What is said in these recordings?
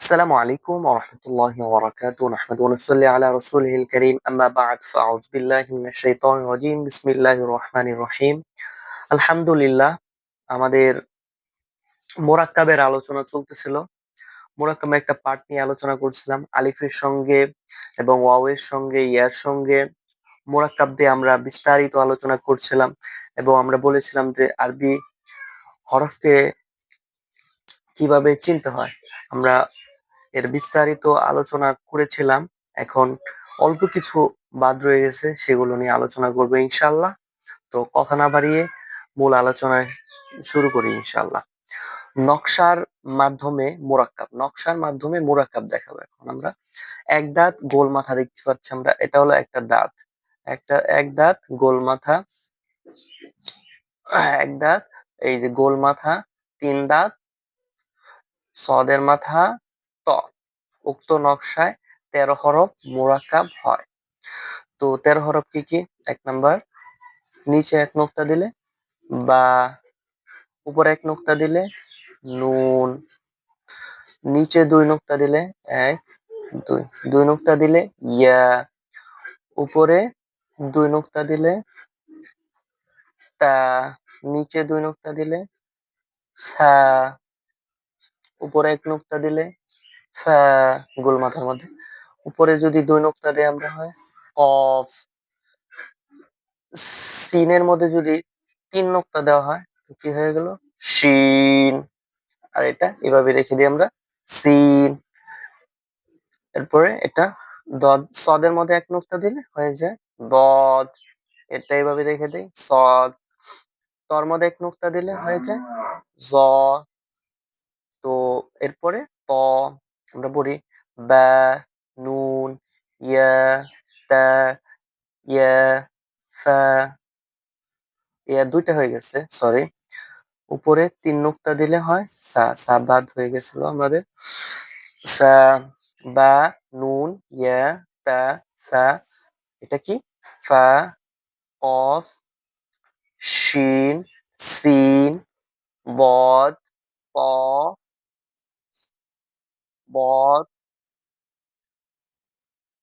السلام عليكم ورحمة الله وبركاته نحمد ونصلي على رسوله الكريم أما بعد فأعوذ بالله من الشيطان الرجيم بسم الله الرحمن الرحيم আলহামদুলিল্লাহ আমাদের মোরাক্কাবের আলোচনা চলতেছিল মোরাক্কাবে একটা পার্ট নিয়ে আলোচনা করছিলাম আলিফের সঙ্গে এবং ওয়াওয়ের সঙ্গে ইয়ার সঙ্গে মোরাক্কাব দিয়ে আমরা বিস্তারিত আলোচনা করছিলাম এবং আমরা বলেছিলাম যে আরবি হরফকে কীভাবে চিনতে হয়। আমরা এর বিস্তারিত আলোচনা করেছিলাম। এখন অল্প কিছু বাদ রয়ে গেছে, সেগুলো নিয়ে আলোচনা করব ইনশাল্লাহ তো কথা না বাড়িয়ে মূল আলোচনায় শুরু করি ইনশাল্লাহ নকশার মাধ্যমে মোরাক্কাব, নকশার মাধ্যমে মোরাক্কাব দেখাবো এখন আমরা। এক দাঁত গোল মাথা দেখতে পাচ্ছি আমরা, এটা হলো একটা দাঁত। একটা, এক দাঁত গোল মাথা এক দাঁত এই যে গোল মাথা, তিন দাঁত, সদের মাথা, ত, উক্ত নকশায় তেরো হরফ মোরাক্কাব হয়। তো তেরো হরফ কি কি? এক নাম্বার, নিচে এক নোক্তা দিলে, বা উপরে এক নোক্তা দিলে নুন, নিচে দুই নোক্তা দিলে এক, দুই দুই নোক্তা দিলে ইয়া, উপরে দুই নোক্তা দিলে তা নিচে দুই নোক্তা দিলে, সা, উপরে এক নোক্তা দিলে ফা গোল মাথার মধ্যে। উপরে যদি দুই নোক্তা দিয়ে আমরা হয়, কফ, সিনের মধ্যে যদি তিন নোক্তা দেওয়া হয় কি হয়ে গেল? শিন। আর এটা এভাবে রেখে দিই আমরা, সিন। এরপরে এটা দদ, সদের মধ্যে এক নোক্তা দিলে হয়ে যায় দদ। এটা এভাবে রেখে দিই, সদ। তর মধ্যে এক নোক্তা দিলে হয়ে জ, তো এরপরে ত, আমরা পড়ি বা, নুন ইয়া তা ইয়া ফা ইয়া দুইটা হয়ে গেছে সরি উপরে তিন নুক্তা দিলে হয়, সা সা বাদ হয়ে গেছিল আমাদের। সা, বা, নুন ইয়া তা, সা। এটা কি? ফা, কফ শিন, সিন, বদ, প, বদ,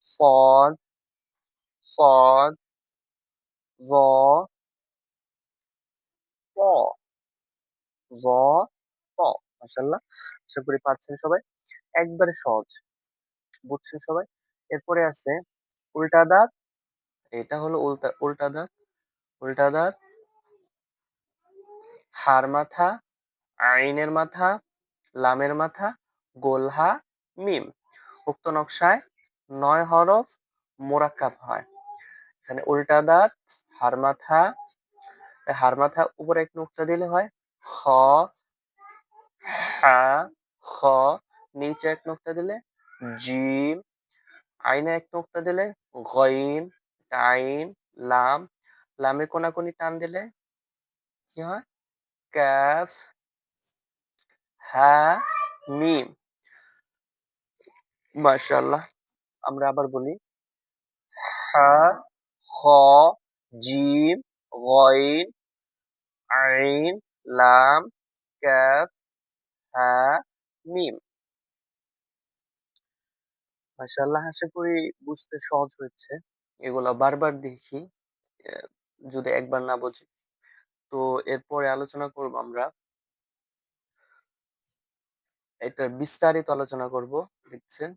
সদ সদ, জ, প জ, প। মাশাআল্লাহ, আশা করি পারছেন সবাই। একবারে সহজ, বুঝছেন সবাই? এরপরে আছে উল্টা দাঁত, এটা হলো উল্টা উল্টা দাঁত উল্টা দাঁত হার মাথা, আইনের মাথা, লামের মাথা, গোলহা, মিম। উক্ত নকশায় নয় হরফ মোরাক্কাব হয়। এখানে উল্টা দাঁত হার মাথা হার মাথা উপরে এক নুক্তা দিলে হয়। খ, হা, খ, নিচে এক নুক্তা দিলে জিম, আইনে এক নুক্তা দিলে গইন টাইন লাম, লামে কোনাকুনি টান দিলে কি হয়? ক্যাফ হা মিম মাশাআল্লাহ। আমরা আবার বলি হা খ জিম গইন আইন লাম ক্যাফ হা মিম মাশাআল্লাহ, আশা করি বুঝতে সহজ হচ্ছে এগুলা বারবার দেখি। যদি একবার না বুঝি। তো এরপরে আলোচনা করব আমরা। এটা বিস্তারিত আলোচনা করব, দেখছেন?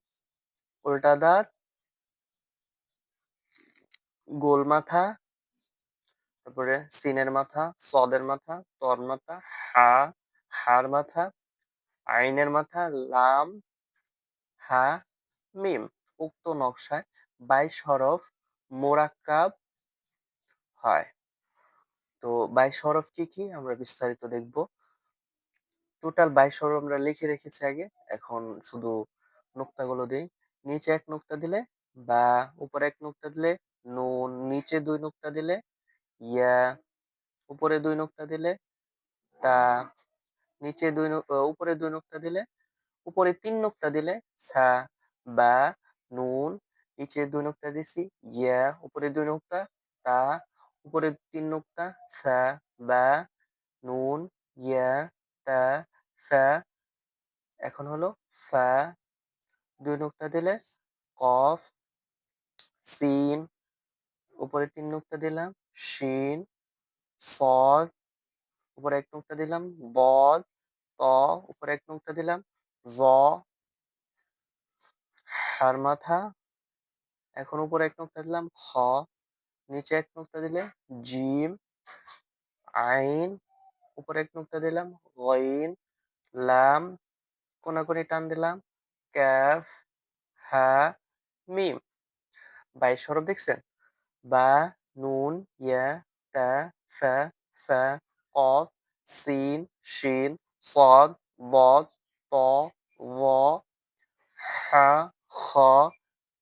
উল্টা দাঁত গোল মাথা, তারপরে সিনের মাথা, সদের মাথা, তর মাথা, হা, হার মাথা, আইনের মাথা, লাম, হা, মিম, উক্ত নকশায় বাইশ হরফ মোরাক্কাব হয়। তো বাইশ হরফ কি কি? আমরা বিস্তারিত দেখব। টোটাল বাইশ হরফ আমরা লিখে রেখেছি আগে। এখন শুধু নোক্তাগুলো দিই। নিচে এক নোক্তা দিলে বা উপরে এক নোক্তা দিলে নুন নিচে দুই নোক্তা দিলে ইয়া, উপরে দুই নোক্তা দিলে তা, নিচে দুই উপরে দুই নোক্তা দিলে উপরে তিন নোক্তা দিলে সা, বা, নুন, নিচে দুই নোক্তা দিছি ইয়া, উপরে দুই নোক্তা, তা উপরে তিন নুক্তা ফা বা, নুন ইয়া তা, ফা, এখন হলো ফা, দুই নুক্তা দিলে কফ, সিন, উপরে তিন নুক্তা দিলাম, শিন সদ উপরে এক নুক্তা দিলাম বদ ত, উপরে এক নুক্তা দিলাম, জ, হার মাথা, এখন উপরে এক নুক্তা দিলাম, খ নিচে এক নুক্তা দিলে জিম, আইন, উপরে এক নুক্তা দিলাম গইন লাম, কোনাকুনি টান দিলাম, ক্যাফ, হা, মিম। বাইশ সরব দেখছেন? বা, নুন, ইয়া, তা, ফা ফা অফ সিন, শিন, সদ, বদ, ত ব হা, খ,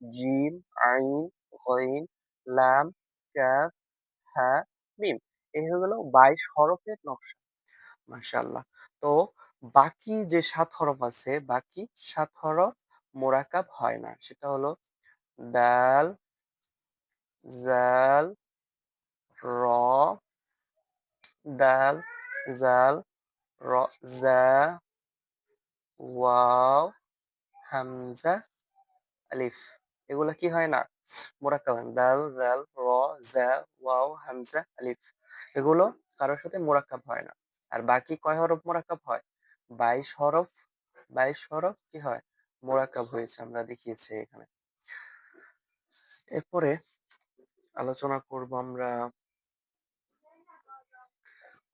জিম, আইন হইন লাম কাফ হা মিম এই হয়ে গেল বাইশ হরফের নকশা। মাশাআল্লাহ। তো বাকি যে সাত হরফ আছে, বাকি সাত হরফ মোরাকাব হয় না। সেটা হলো দাল, জাল, র, দাল, জাল, র, জা, ওয়াও, হামজা, আলিফ। এগুলা কি হয় না? মোরাক্কাব হয় দাল জাল র, জা, ওয়াও, হামজা, আলিফ এগুলো কারোর সাথে মোরাক্কাব হয় না। আর বাকি কয় হরফ মোরাক্কাব হয়? বাইশ হরফ বাইশ হরফ কি হয়? মোরাক্কাব হয়েছে, আমরা দেখিয়েছি এখানে। এরপরে আলোচনা করব আমরা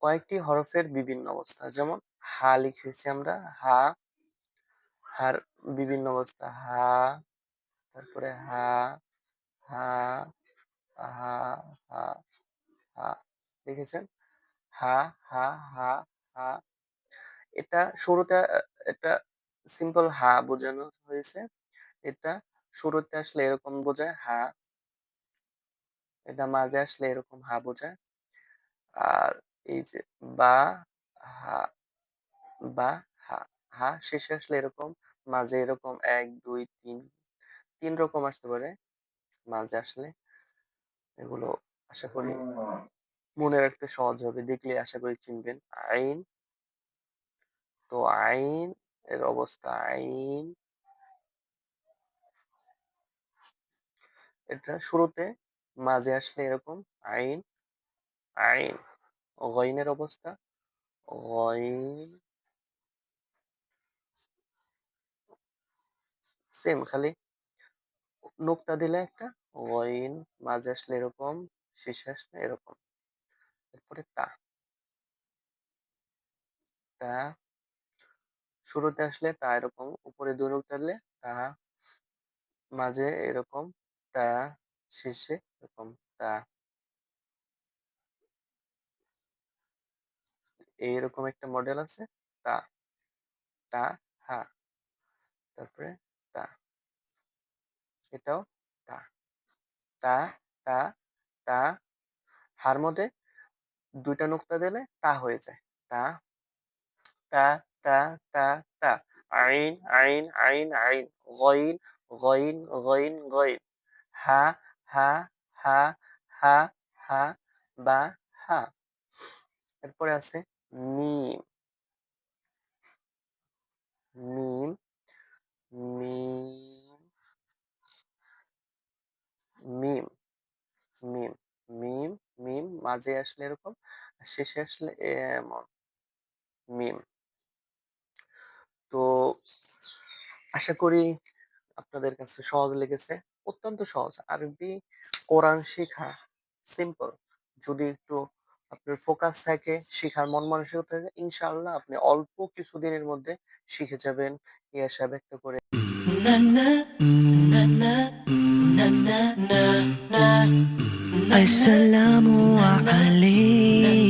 কয়েকটি হরফের বিভিন্ন অবস্থা। যেমন হা লিখেছি আমরা, হা, হার বিভিন্ন অবস্থা, হা, তারপরে হা হা হা হা হা দেখেছেন? হা হা হা হা। এটা আহ, এটা সিম্পল হা বোঝানো হয়েছে। এটা শুরুতে আসলে এরকম বোঝায় হা। এটা মাঝে আসলে এরকম হা বোঝায়। আর এই যে বা হা বা হা হা শেষে আসলে এরকম মাঝে এরকম এক দুই তিন তিন রকম আসতে পারে। মাঝে আসলে এগুলো আশা করি মনে রাখতে সহজ হবে। দেখলে আশা করি চিনবেন। আইন তো আইন এর অবস্থা আইন এটা শুরুতে মাঝে আসলে এরকম আইন আইন গইনের অবস্থা গইন সেম খালি নোক্তা দিলে একটা গইন মাঝে আসলে এরকম, শেষে আসলে এরকম। এরপরে তা। তা, শুরুতে আসলে তা এরকম, উপরে দুই নোক্তা দিলে তা, মাঝে এরকম, তা, শেষে এরকম, তা। এইরকম একটা মডেল আছে, তা তা, হা। তারপরে তা। এটাও তা তা তা, হার মধ্যে দুইটা নোক্তা দিলে তা হয়ে যায়। তা তা তা তা তা, আইন আইন আইন আইন, গইন গইন গইন গইন, হা হা হা হা হা, বা, হা। এরপরে আছে মিম। মিম মিম মিম মিম মিম মিম মাঝে আসলে এরকম, শেষে আসলে এমন মিম। তো আশা করি আপনাদের কাছে সহজ লেগেছে, অত্যন্ত সহজ। আরবি, কোরআন শেখা সিম্পল যদি একটু আপনার ফোকাস থাকে, শেখার মন মানসিকতা থাকে, ইনশাআল্লাহ আপনি অল্প কিছুদিনের মধ্যে শিখে যাবেন। এই আশা ব্যক্ত করে। na na na na na na Ay salamu alayhi